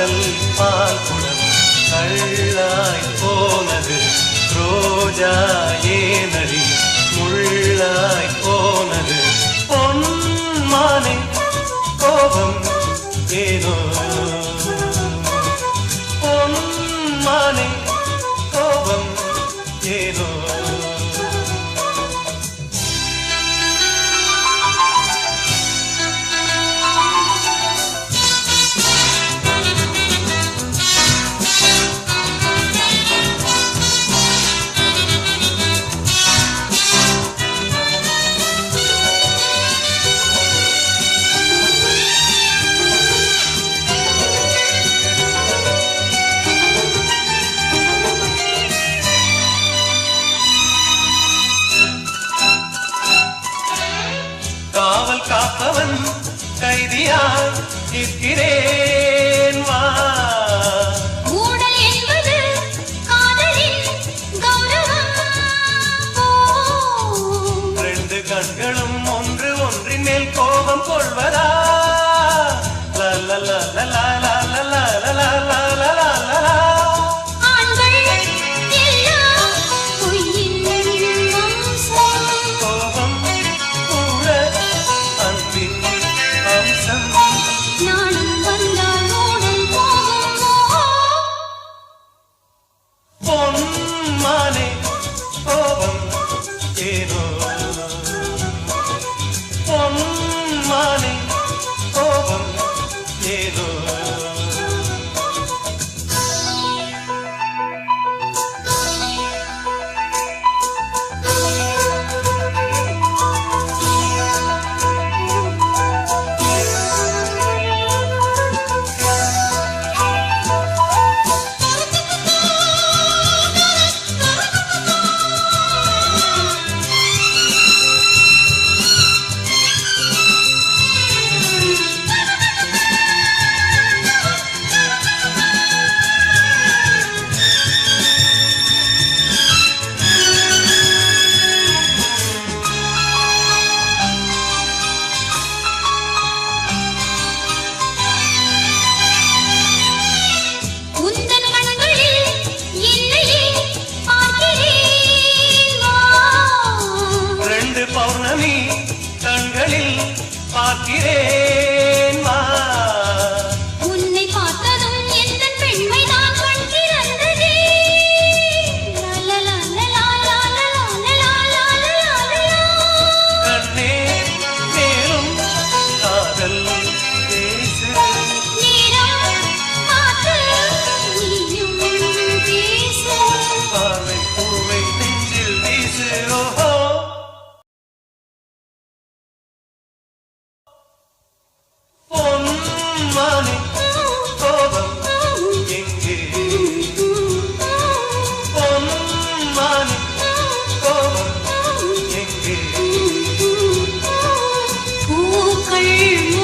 காதல் பால் குடம் கள்ளாய் போனது ரோஜா ஏனடி? பார்க்கிறேன் வா. உன்னை பார்த்ததும் எந்த பெண்மை நான் கண்கிறந்தது you